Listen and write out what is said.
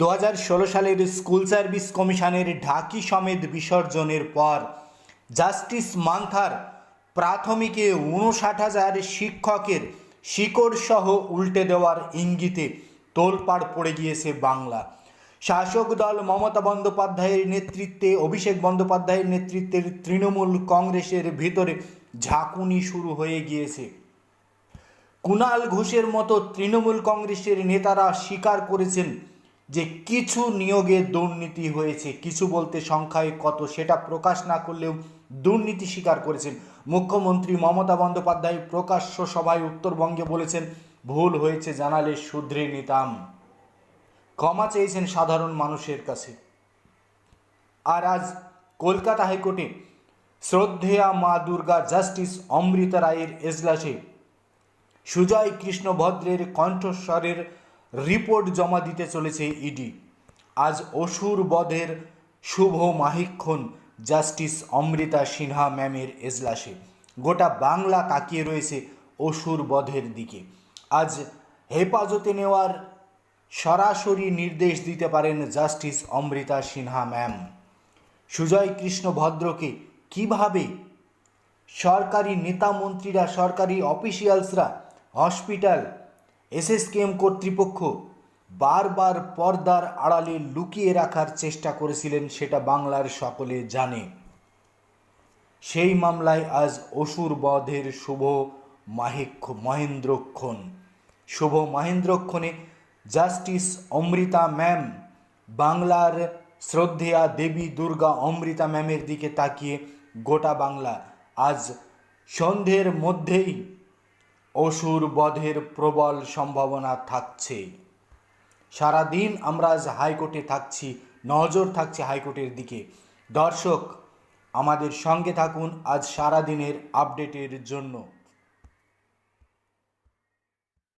দু হাজার ষোলো সালের স্কুল সার্ভিস কমিশনের ঢাকি সমেত বিসর্জনের পর জাস্টিস মান্থার প্রাথমিকে উনষাট হাজার শিক্ষকের শিকড় সহ উল্টে দেওয়ার ইঙ্গিতে তোলপাড় পড়ে গিয়েছে বাংলা। শাসক দল মমতা বন্দ্যোপাধ্যায়ের নেতৃত্বে, অভিষেক বন্দ্যোপাধ্যায়ের নেতৃত্বের তৃণমূল কংগ্রেসের ভিতরে ঝাঁকুনি শুরু হয়ে গিয়েছে। কুণাল ঘোষের মতো তৃণমূল কংগ্রেসের নেতারা স্বীকার করেছেন যে কিছু নিয়োগে দুর্নীতি হয়েছে, কিছু বলতে সংখ্যায় কত সেটা প্রকাশ না করলেও দুর্নীতি স্বীকার করেছেন। মুখ্যমন্ত্রী মমতা বন্দ্যোপাধ্যায় প্রকাশ্য সভায় উত্তরবঙ্গে বলেছেন, ভুল হয়েছে জানালে শুধরে নিতাম। ক্ষমা চেয়েছেন সাধারণ মানুষের কাছে। আর আজ কলকাতা হাইকোর্টে শ্রদ্ধেয়া মা দুর্গা জাস্টিস অমৃতা রায়ের এজলাসে সুজয় কৃষ্ণ ভদ্রের কণ্ঠস্বরের রিপোর্ট জমা দিতে চলেছে ইডি। আজ অসুর বধের শুভ মাহিক্ষণ জাস্টিস অমৃতা সিনহা ম্যামের এজলাসে। গোটা বাংলা তাকিয়ে রয়েছে অসুর বধের দিকে। আজ হেফাজতে নেওয়ার সরাসরি নির্দেশ দিতে পারেন জাস্টিস অমৃতা সিনহা ম্যাম। সুজয় কৃষ্ণ ভদ্রকে কীভাবে সরকারি নেতা মন্ত্রীরা, সরকারি অফিসিয়ালসরা, হসপিটাল এসএসকেএম কর্তৃপক্ষ বারবার পর্দার আড়ালে লুকিয়ে রাখার চেষ্টা করেছিলেন সেটা বাংলার সকলে জানে। সেই মামলায় আজ অসুর বধের শুভ মাহিক্ষ মহেন্দ্রক্ষণ শুভ মহেন্দ্রক্ষণে জাস্টিস অমৃতা ম্যাম বাংলার শ্রদ্ধেয়া দেবী দুর্গা অমৃতা ম্যামের দিকে তাকিয়ে গোটা বাংলা আজ সন্ধ্যের মধ্যেই অসুর বধের প্রবল সম্ভাবনা থাকছে। সারাদিন আমরা আজ হাইকোর্টে থাকছি, নজর থাকছে হাইকোর্টের দিকে। দর্শক, আমাদের সঙ্গে থাকুন আজ সারাদিনের আপডেটের জন্য।